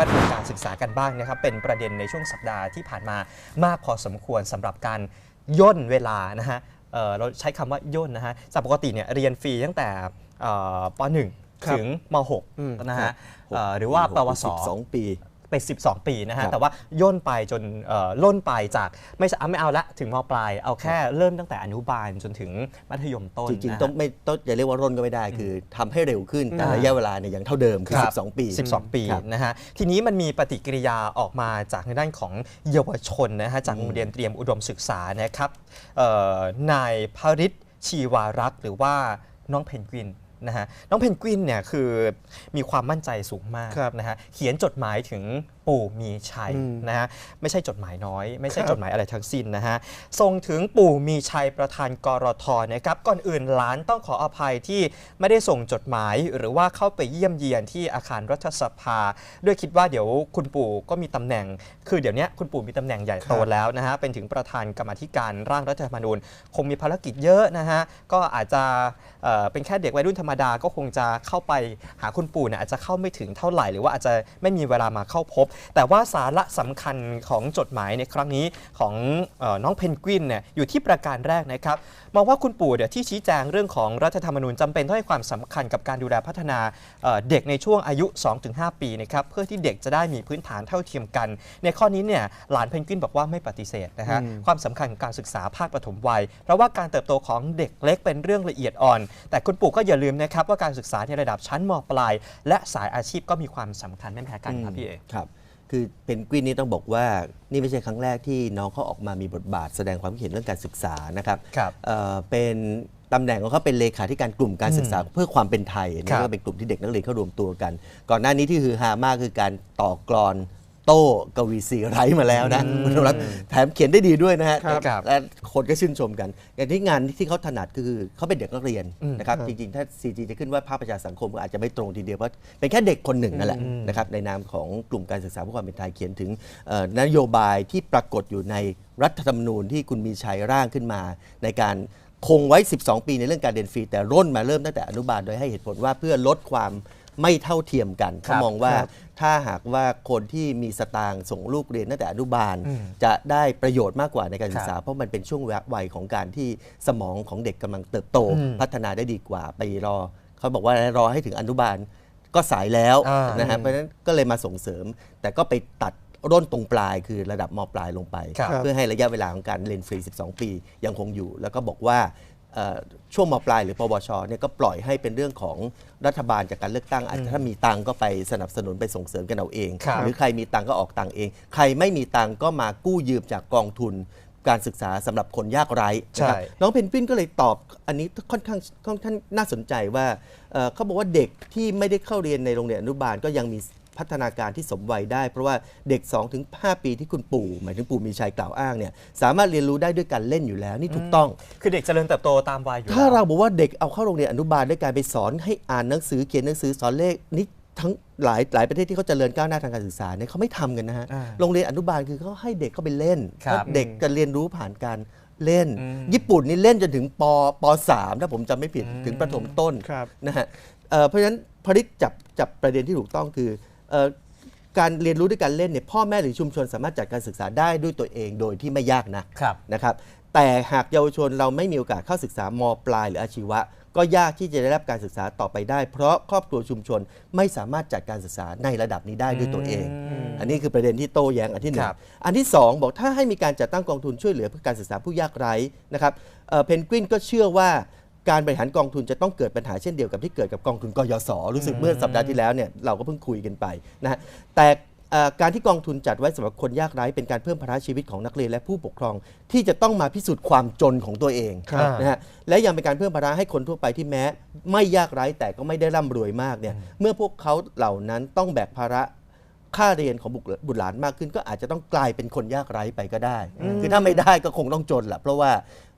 พัฒนาการศึกษากันบ้างนะครับ เป็นประเด็นในช่วงสัปดาห์ที่ผ่านมามากพอสมควรสำหรับการย่นเวลานะฮะเอ่อเราใช้คำว่าย่นนะฮะจากปกติเนี่ยเรียนฟรีตั้งแต่เอ่อป .1 ครับถึงมอืม .6 นะฮะหกเอ่อหรือว่าปวสสองปี เป็น12 ปีนะฮะครับแต่ว่าย่นไปจนเอ่อล่นไปจากไม่ใช่อะไม่เอาละถึงมปลาย เอาแค่เริ่มตั้งแต่อนุบาลจนถึงมัธยมต้น จริงนะๆต้องไม่ต้องอย่าเรียกว่าร่นก็ไม่ได้ คือทำให้เร็วขึ้นแต่อ่าระยะเวลาเนี่ยยังเท่าเดิมคือครับ12 ปี 12 ปีครับนะฮะ ทีนี้มันมีปฏิกิริยาออกมาจากทางด้านของเยาวชนนะฮะจากโรงเรียนเตรียมอุดมศึกษานะครับเอ่อนายพริศชีวารักษ์หรือว่าน้องเพนกวิน นะฮะน้องเพนกวินเนี่ยคือมีความมั่นใจสูงมากครับนะฮะเขียนจดหมายถึง ปู่มีชัยอืมนะฮะไม่ใช่จดหมายน้อย ไม่ใช่ครับจดหมายอะไรทั้งสิ้นนะฮะส่งถึงปู่มีชัยประธานกรทนะครับก่อนอื่นหลานต้องขออภัยที่ไม่ได้ส่งจดหมาย หรือว่าเข้าไปเยี่ยมเยียนที่อาคารรัฐสภา ด้วยคิดว่าเดี๋ยวคุณปู่ก็มีตำแหน่ง คือเดี๋ยวเนี้ยคุณปู่มีตำแหน่งใหญ่โตครับแล้วนะฮะเป็นถึงประธานกรรมาธิการร่างรัฐธรรมนูญ คงมีภารกิจเยอะนะฮะก็อาจจะเอ่อเป็นแค่เด็กวัยรุ่นธรรมดาก็คงจะเข้าไปหาคุณปู่เนี่ยอาจจะเข้าไม่ถึงเท่าไหร่หรือว่าอาจจะไม่มีเวลามาเข้าพบแต่ว่าสาระสำคัญของจดหมายในครั้งนี้ของเออน้องเพนกวินเนี่ยอยู่ที่ประการแรกนะครับมองว่าคุณปู่เนี่ยที่ชี้แจงเรื่องของรัฐธรรมนูญจำเป็นต้องให้ความสำคัญกับการดูแลพัฒนาเอ่อเด็กในช่วงอายุ 2-5 ปีนะครับเพื่อที่เด็กจะได้มีพื้นฐานเท่าเทียมกัน ในข้อนี้เนี่ยหลานเพนกวินบอกว่าไม่ปฏิเสธนะฮะอืมความสำคัญของการศึกษาภาคปฐมวัย เพราะว่าการเติบโตของเด็กเล็กเป็นเรื่องละเอียดอ่อน แต่คุณปู่ก็อย่าลืมนะครับว่าการศึกษาในระดับชั้นมปลาย และสายอาชีพก็มีความสำคัญไม่แพ้กันครับพี่เอครับ คือเพนกวินนี่ต้องบอกว่านี่ไม่ใช่ครั้งแรกที่น้องเขาออกมามีบทบาทแสดงความคิดเห็นเรื่องการศึกษานะครับครับเอ่อเป็นตำแหน่งของเขาเป็นเลขาธิการกลุ่มการศึกษาเพื่อความเป็นไทยอันครันี่บก็เป็นกลุ่มที่เด็กนักเรียนเข้ารวมตัวกัน ก่อนหน้านี้ที่ฮือฮามากคือการต่อกรอนโต้กวีสีไร้มาแล้วนะคุณผู้ชมครับแถมเขียนได้ดีด้วยนะฮะครับครับและ คนก็ชื่นชมกัน อย่างที่งานที่เขาถนัดคือเขาเป็นเด็กนักเรียนอืมนะครับครับจริงๆ ถ้า CG จะขึ้นว่าภาคประชาสังคมก็อาจจะไม่ตรงทีเดียวเพราะเป็นแค่เด็กคนหนึ่งนั่นแหละอืมนะครับในนามของกลุ่มการศึกษาเพื่อความเป็นไทยเขียนถึงเอ่อนโยบายที่ปรากฏอยู่ในรัฐธรรมนูญที่คุณมีชัยร่างขึ้นมา ในการคงไว้ 12 ปีในเรื่องการเรียนฟรี แต่ร่นมาเริ่มตั้งแต่อนุบาลโดยให้เหตุผลว่าเพื่อลดความ ไม่เท่าเทียมกันครัเขาบมองว่าครับถ้าหากว่าคนที่มีสตางค์ส่งลูกเรียนตั้งแต่อนุบาลอืมจะได้ประโยชน์มากกว่าในการศึกษาครับเพราะมันเป็นช่วงวัยของการที่สมองของเด็กกำลังเติบโตอืมพัฒนาได้ดีกว่าไปรอเขาบอกว่ารอให้ถึงอนุบาลก็สายแล้วอ่านนะฮะเพราะฉะนั้นก็เลยมาส่งเสริม แต่ก็ไปตัดร่นตรงปลายคือระดับมปลายลงไปครับเพื่อให้ระยะเวลาของการเรียนฟรี 12 ปียังคงอยู่ แล้วก็บอกว่าเอ่อ ช่วงมปลายหรือปวชเนี่ยก็ปล่อยให้เป็นเรื่องของรัฐบาลจากการเลือกตั้งอาจจะถ้ามีตังค์ก็ไปสนับสนุนไปส่งเสริมกันเอาเองครับหรือใครมีตังค์ก็ออกตังค์เอง ใครไม่มีตังค์ก็มากู้ยืมจากกองทุนการศึกษาสำหรับคนยากไร้นะครับใช่น้องเพนกวินก็เลยตอบอันนี้ค่อนข้างค่อนข้างน่าสนใจว่าเอ่อเขาบอกว่าเด็กที่ไม่ได้เข้าเรียนในโรงเรียนอนุบาลก็ยังมี พัฒนาการที่สมวัยได้ เพราะว่าเด็ก 2-5 ปีที่คุณปู่ หมายถึงปู่มีชัยกล่าวอ้างเนี่ยสามารถเรียนรู้ได้ด้วยการเล่นอยู่แล้วนี่ถูกต้อง คือเด็กเจริญเติบโตตามวัยอยู่ถ้าแล้วเราบอกว่าเด็กเอาเข้าโรงเรียนอนุบาลด้วยการไปสอนให้อ่านหนังสือเขียนหนังสือสอนเลขนี่ทั้งหลายหลายประเทศที่เขาเจริญก้าวหน้าทางการศึกษาเนี่ยเขาไม่ทำกันนะฮะอ่าโรงเรียนอนุบาลคือเขาให้เด็กเข้าไปเล่นครับเด็กจะเรียนรู้ผ่านการเล่นอืมญี่ปุ่นนี่เล่นจนถึงปปสามถ้าผมจำไม่ผิดอืมถึงประถมต้นครับนะฮะเอ่อเพราะฉะนั้นพริษจับจับประเด็นที่ถูกต้องคือเอ่อ การเรียนรู้ด้วยการเล่นเนี่ยพ่อแม่หรือชุมชนสามารถจัดการศึกษาได้ด้วยตัวเองโดยที่ไม่ยากนะครับนะครับ แต่หากเยาวชนเราไม่มีโอกาสเข้าศึกษามปลายหรืออาชีวะ ก็ยากที่จะได้รับการศึกษาต่อไปได้ เพราะครอบครัวชุมชนไม่สามารถจัดการศึกษาในระดับนี้ได้ด้วยตัวเองอืมอันนี้คือประเด็นที่โต้แย้งอันที่หนึ่คงรับอันที่สองบอกถ้าให้มีการจัดตั้งกองทุนช่วยเหลือเพื่อการศึกษาผู้ยากไร้นะครับเอ่อเพนกวินก็เชื่อว่า การบริหารกองทุนจะต้องเกิดปัญหาเช่นเดียวกับที่เกิดกับกองทุนกยศรู้สึกเมื่อสัปดาห์ที่แล้วเนี่ยเราก็เพิ่งคุยกันไปนะฮะแต่เอ่อการที่กองทุนจัดไว้สำหรับคนยากไร้เป็นการเพิ่มภาระชีวิตของนักเรียนและผู้ปกครอง ที่จะต้องมาพิสูจน์ความจนของตัวเองครับนะฮะและยังเป็นการเพิ่มภาระให้คนทั่วไปที่แม้ ไม่ยากไร้แต่ก็ไม่ได้ร่ำรวยมากเนี่ยเมื่อพวกเขาเหล่านั้นต้องแบกภาระค่าเรียนของบุตรบุตรหลานมากขึ้น ก็อาจจะต้องกลายเป็นคนยากไร้ไปก็ได้ คือถ้าไม่ได้ก็คงต้องจนแหละเพราะว่าเอ่อ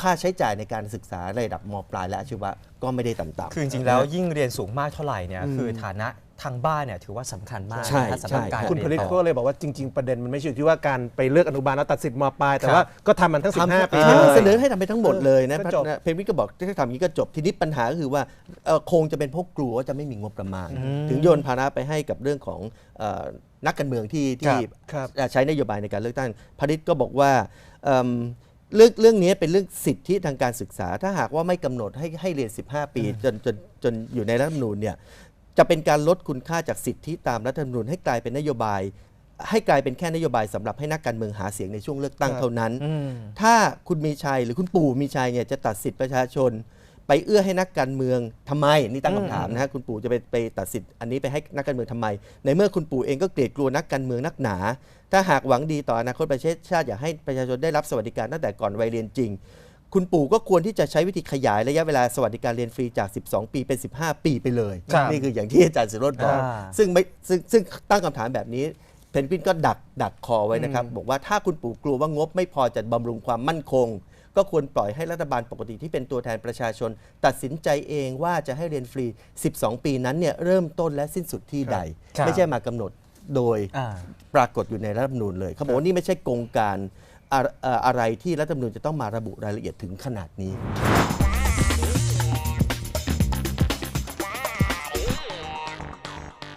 ค่าใช้จ่ายในการศึกษาระดับมปลายและอาชีวะก็ไม่ได้ต่ำๆคือจริงๆแล้วยิ่งเรียนสูงมากเท่าไหร่เนี่ยคือฐานะทางบ้านเนี่ยถือว่าสำคัญมากใช่นะสำหรับใช่การคุณผเรีลิยตนต่ก็อเลยบอกว่าจริง ๆ ประเด็นมันไม่ใช่อยู่ที่ว่าการไปเลือกอนุบาลแล้วตัดสิทธิ์มปลายแต่ครับว่าก็ทำมันทั้ง 15 ปีทำเลยเสนอให้ทำไปทั้งหมดเลยนะก็จบเพนวิทก็บอกถ้าทำอย่างนี้ก็จบทีนี้ปัญหาก็คือว่าเอ่อคงจะเป็นเพราะกลัวว่าจะไม่มีงบประมาณ ถึงโยนภาระไปให้กับเรื่องของเอ่อนักการเมืองที่ที่ครับใช้นโยบายในการเลือกตั้งพนิษก็บอกว่า เอิ่มเรื่องเรื่องนี้เป็นเรื่องสิทธิทางการศึกษา ถ้าหากว่าไม่กำหนดให้ให้เรียน 15 ปี จนจนจนอยู่ในรัฐธรรมนูญเนี่ยจะเป็นการลดคุณค่าจากสิทธิตามรัฐธรรมนูญให้กลายเป็นนโยบาย ให้กลายเป็นแค่นโยบายสำหรับให้นักการเมืองหาเสียงในช่วงเลือกตั้งครับเท่านั้นอืมถ้าคุณมีชัยหรือคุณปู่มีชัยเนี่ยจะตัดสิทธิประชาชน ไปเอื้อให้นักการเมืองทำไมนี่ตั้งคำถามนะฮะคุณปู่จะไปไปตัดสิทธิ์อันนี้ไปให้นักการเมืองทำไม ในเมื่อคุณปู่เองก็เกลียดกลัวนักการเมืองนักหนา ถ้าหากหวังดีต่ออนาคตประเทศชาติอยากให้ประชาชนได้รับสวัสดิการตั้งแต่ก่อนวัยเรียนจริง คุณปู่ก็ควรที่จะใช้วิธีขยายระยะเวลาสวัสดิการเรียนฟรีจาก 12 ปีเป็น 15 ปีไปเลยครับนี่คืออย่างที่อาจารย์สิโรจน์บอกอ่าซึ่งไม่ซึ่งซึ่งตั้งคำถามแบบนี้เพนกวินก็ดักดักคอไว้นะครับบอกว่าถ้าคุณปู่กลัวว่างบไม่พอจะบำรุงความมั่นคง ก็ควรปล่อยให้รัฐบาลปกติที่เป็นตัวแทนประชาชน ตัดสินใจเองว่าจะให้เรียนฟรี 12 ปีนั้นเนี่ยเริ่มต้นและสิ้นสุดที่ใดครับไม่ใช่มากำหนดโดยอ่าปรากฏอยู่ในรัฐธรรมนูญเลยเขาบอกว่านี่ไม่ใช่กงการอะเอ่ออะไรที่รัฐธรรมนูญจะต้องมาระบุรายละเอียดถึงขนาดนี้